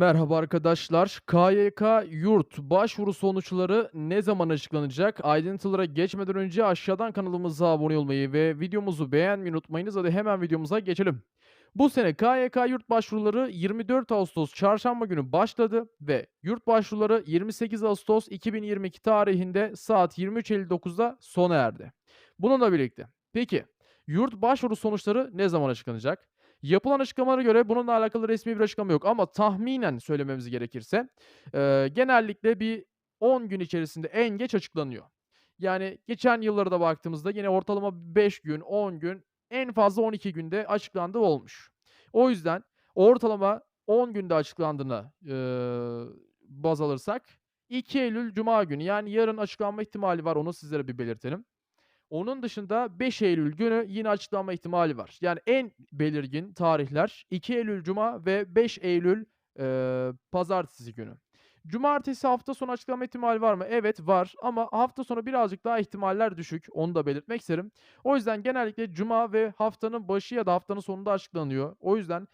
Merhaba arkadaşlar. KYK yurt başvuru sonuçları ne zaman açıklanacak? Ayrıntılara geçmeden önce aşağıdan kanalımıza abone olmayı ve videomuzu beğenmeyi unutmayınız. Hadi hemen videomuza geçelim. Bu sene KYK yurt başvuruları 24 Ağustos çarşamba günü başladı ve yurt başvuruları 28 Ağustos 2022 tarihinde saat 23.59'da sona erdi. Bununla birlikte peki yurt başvuru sonuçları ne zaman açıklanacak? Yapılan açıklamalara göre bununla alakalı resmi bir açıklama yok ama tahminen söylememiz gerekirse, eee, genellikle bir 10 gün içerisinde en geç açıklanıyor. Yani geçen yıllara da baktığımızda yine ortalama 5 gün, 10 gün, en fazla 12 günde açıklandığı olmuş. O yüzden ortalama 10 günde açıklandığına, eee, baz alırsak 2 Eylül cuma günü yani yarın açıklanma ihtimali var, onu sizlere bir belirtelim. Onun dışında 5 Eylül günü yine açıklanma ihtimali var. Yani en belirgin tarihler 2 Eylül cuma ve 5 Eylül, eee, pazartesi günü. Cumartesi hafta sonu açıklama ihtimali var mı? Evet, var ama hafta sonu birazcık daha ihtimaller düşük. Onu da belirtmek isterim. O yüzden genellikle cuma ve haftanın başı ya da haftanın sonunda açıklanıyor. O yüzden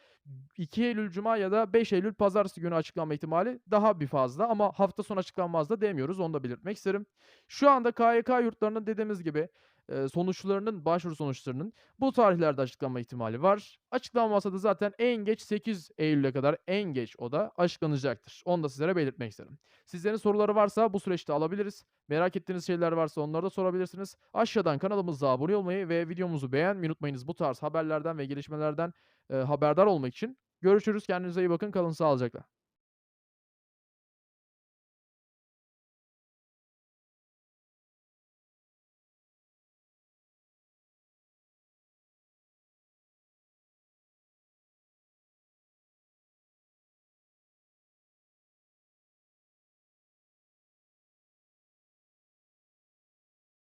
2 Eylül cuma ya da 5 Eylül pazartesi günü açıklanma ihtimali daha bir fazla ama hafta sonu açıklanmaz da demiyoruz. Onu da belirtmek isterim. Şu anda KYK yurtlarının dediğimiz gibi, sonuçlarının, başvuru sonuçlarının bu tarihlerde açıklanma ihtimali var. Açıklanmazsa da zaten en geç 8 Eylül'e kadar en geç o da açıklanacaktır. Onu da sizlere belirtmek isterim. Sizlerin soruları varsa bu süreçte alabiliriz. Merak ettiğiniz şeyler varsa onları da sorabilirsiniz. Aşağıdan kanalımıza abone olmayı ve videomuzu beğenmeyi unutmayınız. Bu tarz haberlerden ve gelişmelerden, eee, haberdar olmak için. Görüşürüz. Kendinize iyi bakın. Kalın sağlıcakla.